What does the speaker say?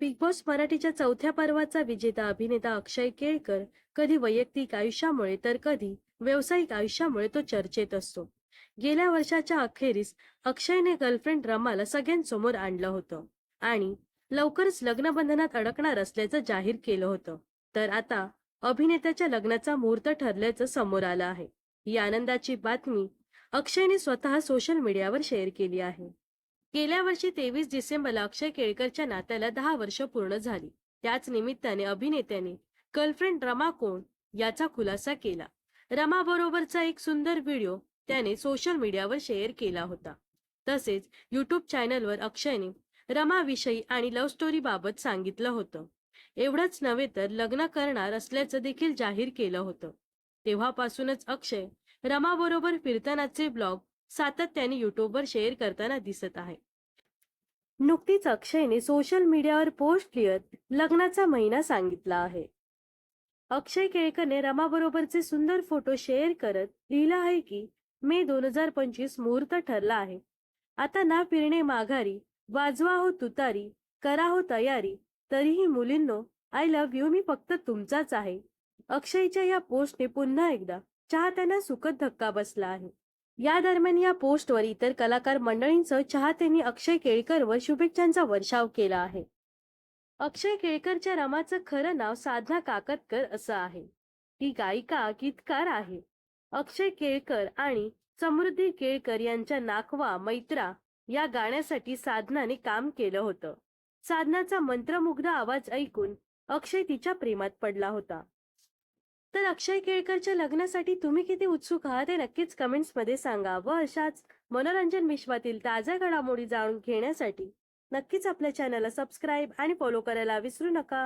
Big boss मराठीच्या चौथ्या पर्वाचा विजेता अभिनेता अक्षय केळकर कधी वैयक्तिक आयुष्यामुळे तर कधी व्यावसायिक आयुष्यामुळे तो चर्चेत असतो. गेल्या वर्षाच्या अखेरीस अक्षयने गर्लफ्रेंड रमाला सगळ्यांसमोर आणलं होतं आणि लवकरच लग्नबंधनात अडकणार असल्याचं जाहीर केलं होतं. तर आता अभिनेत्याच्या लग्नाचा मुहूर्त ठरल्याचं समोर आलं आहे. ही आनंदाची बातमी अक्षयने स्वतः सोशल मीडियावर शेअर केली आहे. गेल्या वर्षी तेवीस डिसेंबरला अक्षय केळकरच्या नात्याला दहा वर्ष पूर्ण झाली. त्याच निमित्ताने अभिनेत्याने गर्लफ्रेंड रमा कोण याचा खुलासा केला. रमा बरोबरचा एक सुंदर व्हिडिओ त्याने सोशल मीडियावर शेअर केला होता. तसेच युट्यूब चॅनलवर अक्षयने रमाविषयी आणि लव्ह स्टोरी बाबत सांगितलं होतं. एवढंच नव्हे तर लग्न करणार असल्याचं देखील जाहीर केलं होतं. तेव्हापासूनच अक्षय रमाबरोबर फिरतानाचे ब्लॉग सातत्याने युट्यूबवर शेअर करताना दिसत आहे. नुकतीच अक्षयने सोशल मीडियावर पोस्ट लिहत लग्नाचा महिना सांगितला आहे. अक्षय केळकरने रमाबरोबरचे सुंदर फोटो शेअर करत लिहिलं आहे की मे दोन हजार पंचवीस मुहूर्त ठरला आहे. आता ना फिरणे माघारी वाजवा हो तुतारी करा हो तयारी तरीही मुलींनो आय लव्ह यू मी फक्त तुमचाच आहे. अक्षयच्या या पोस्टने पुन्हा एकदा चाहत्यांना सुखद धक्का बसला आहे. या दरम्यान या पोस्टवर इतर कलाकार मंडळींसह चाहत्यांनी अक्षय केळकर व शुभेच्छांचा वर्षाव केला आहे. अक्षय केळकरच्या रमाचं खरं नाव साधना काकतकर असं आहे. ती गायिका गीतकार आहे. अक्षय केळकर आणि समृद्धी केळकर यांच्या नाखवा मैत्रा या गाण्यासाठी साधनाने काम केलं होतं. साधनाचा मंत्रमुग्ध आवाज ऐकून अक्षय तिच्या प्रेमात पडला होता. तर अक्षय केळकरच्या लग्नासाठी तुम्ही किती उत्सुक आहात हे नक्कीच कमेंट्समध्ये सांगा व अशाच मनोरंजन विश्वातील ताज्या घडामोडी जाणून घेण्यासाठी नक्कीच आपल्या चॅनलला सबस्क्राईब आणि फॉलो करायला विसरू नका.